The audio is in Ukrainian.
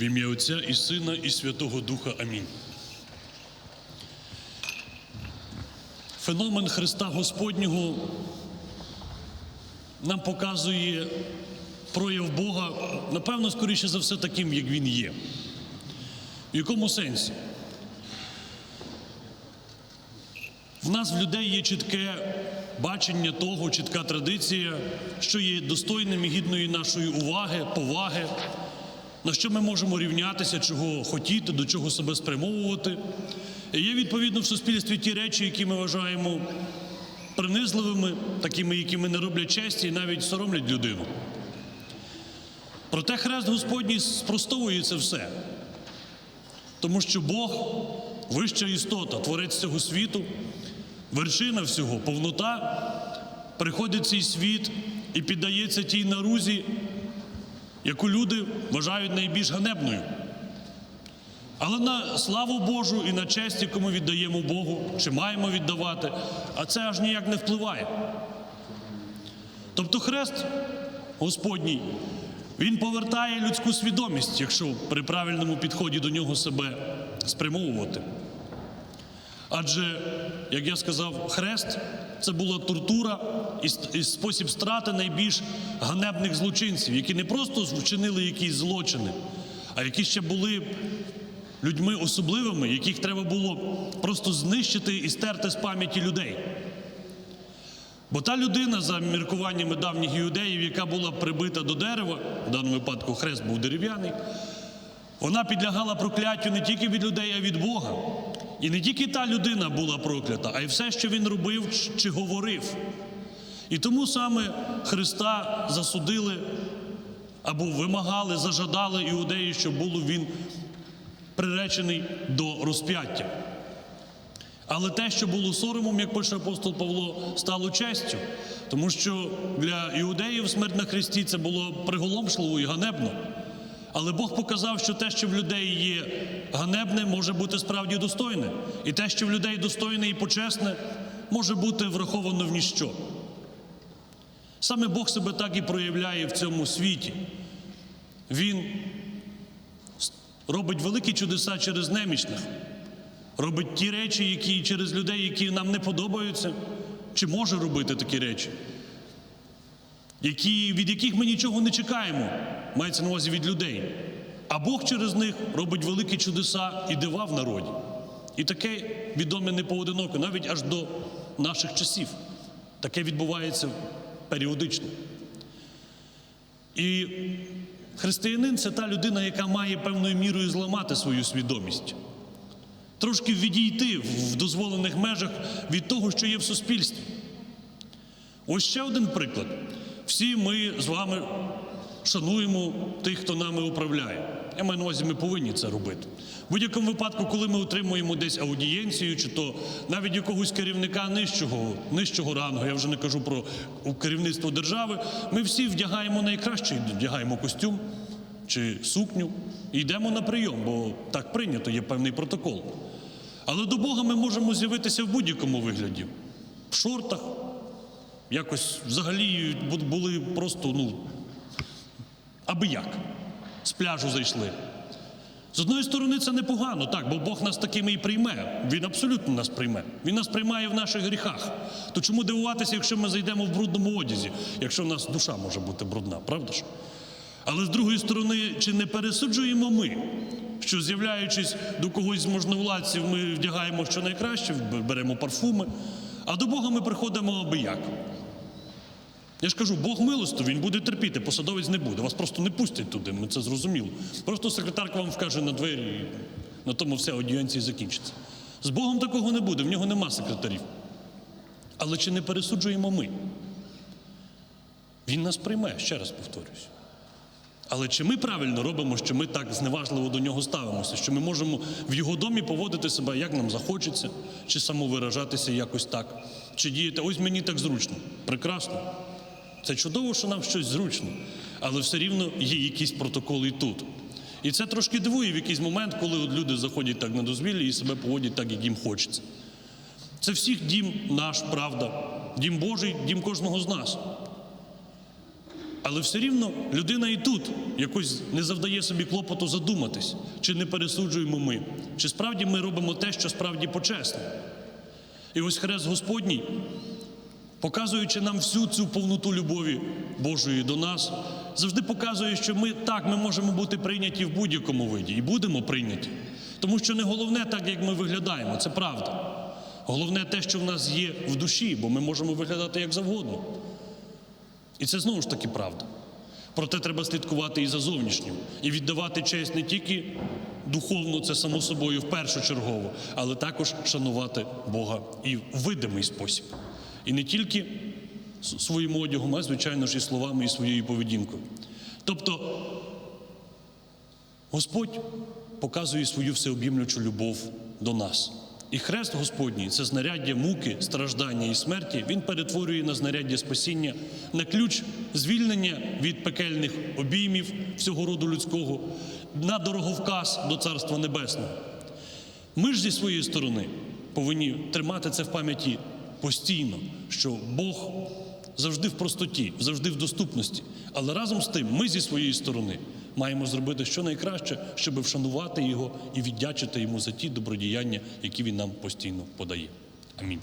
В ім'я Отця і Сина, і Святого Духа. Амінь. Феномен Христа Господнього нам показує прояв Бога, напевно, скоріше за все, таким, як Він є. В якому сенсі? В нас в людей є чітке бачення того, чітка традиція, що є достойним і гідною нашої уваги, поваги, на що ми можемо рівнятися, чого хотіти, до чого себе спрямовувати. І є відповідно в суспільстві ті речі, які ми вважаємо принизливими, такими, які ми не роблять честі і навіть соромлять людину. Проте хрест Господній спростовує це все. Тому що Бог вища істота, творець цього світу, вершина всього, повнота, приходить цей світ і піддається тій нарузі, яку люди вважають найбільш ганебною. Але на славу Божу і на честь, яку ми віддаємо Богу, чи маємо віддавати, а це аж ніяк не впливає. Тобто хрест Господній, він повертає людську свідомість, якщо при правильному підході до нього себе спрямовувати. Адже, як я сказав, хрест це була тортура і, спосіб страти найбільш ганебних злочинців, які не просто вчинили якісь злочини, а які ще були людьми особливими, яких треба було просто знищити і стерти з пам'яті людей. Бо та людина, за міркуваннями давніх іудеїв, яка була прибита до дерева, в даному випадку хрест був дерев'яний, вона підлягала прокляттю не тільки від людей, а від Бога. І не тільки та людина була проклята, а й все, що він робив чи говорив. І тому саме Христа засудили або вимагали, зажадали іудеї, щоб було він приречений до розп'яття. Але те, що було соромом, як пише апостол Павло, стало честю, тому що для іудеїв смерть на хресті це було приголомшливо і ганебно. Але Бог показав, що те, що в людей є ганебне, може бути справді достойне. І те, що в людей достойне і почесне, може бути враховано в ніщо. Саме Бог себе так і проявляє в цьому світі. Він робить великі чудеса через немічних, робить ті речі, які через людей, які нам не подобаються, чи може робити такі речі, які, від яких ми нічого не чекаємо, мається на увазі від людей. А Бог через них робить великі чудеса і дива в народі. І таке відоме не поодиноко, навіть аж до наших часів. Таке відбувається періодично. І християнин це та людина, яка має певною мірою зламати свою свідомість, трошки відійти в дозволених межах від того, що є в суспільстві. Ось ще один приклад. Всі ми з вами шануємо тих, хто нами управляє. Я маю на увазі, ми повинні це робити. В будь-якому випадку, коли ми отримуємо десь аудієнцію, чи то навіть якогось керівника нижчого, нижчого рангу, я вже не кажу про керівництво держави, ми всі вдягаємо найкраще, вдягаємо костюм чи сукню і йдемо на прийом, бо так прийнято, є певний протокол. Але до Бога ми можемо з'явитися в будь-якому вигляді. В шортах, якось взагалі були просто, ну, аби як. З пляжу зайшли. З одної сторони, це непогано, так, бо Бог нас такими і прийме. Він абсолютно нас прийме. Він нас приймає в наших гріхах. То чому дивуватися, якщо ми зайдемо в брудному одязі, якщо в нас душа може бути брудна, правда ж? Але з другої сторони, чи не пересуджуємо ми, що з'являючись до когось з можновладців, ми вдягаємо що найкраще, беремо парфуми, а до Бога ми приходимо аби як. Я ж кажу, Бог милостив, він буде терпіти, посадовець не буде. Вас просто не пустять туди, ми це зрозуміло. Просто секретарка вам вкаже на двері, і на тому все аудієнції закінчиться. З Богом такого не буде, в нього нема секретарів. Але чи не пересуджуємо ми? Він нас прийме, ще раз повторюсь. Але чи ми правильно робимо, що ми так зневажливо до нього ставимося, що ми можемо в його домі поводити себе, як нам захочеться, чи самовиражатися якось так, чи діяти, ось мені так зручно. Прекрасно. Це чудово, що нам щось зручно, але все рівно є якісь протоколи і тут. І це трошки дивує в якийсь момент, коли от люди заходять так на дозвілля і себе поводять так, як їм хочеться. Це всіх дім наш, правда, дім Божий, дім кожного з нас. Але все рівно людина і тут якось не завдає собі клопоту задуматись, чи не пересуджуємо ми, чи справді ми робимо те, що справді почесне. І ось хрест Господній, показуючи нам всю цю повноту любові Божої до нас, завжди показує, що ми так ми можемо бути прийняті в будь-якому виді і будемо прийняті. Тому що не головне так, як ми виглядаємо, це правда. Головне те, що в нас є в душі, бо ми можемо виглядати як завгодно. І це знову ж таки правда. Проте треба слідкувати і за зовнішнім, і віддавати честь не тільки духовно, це само собою в першочергово, але також шанувати Бога і в видимий спосіб. І не тільки своїм одягом, а звичайно ж і словами, і своєю поведінкою. Тобто Господь показує свою всеоб'ємлючу любов до нас. І хрест Господній це знаряддя муки, страждання і смерті. Він перетворює на знаряддя спасіння, на ключ звільнення від пекельних обіймів всього роду людського, на дороговказ до Царства Небесного. Ми ж зі своєї сторони повинні тримати це в пам'яті постійно, що Бог завжди в простоті, завжди в доступності. Але разом з тим, ми зі своєї сторони маємо зробити що найкраще, щоб вшанувати його і віддячити йому за ті добродіяння, які він нам постійно подає. Амінь.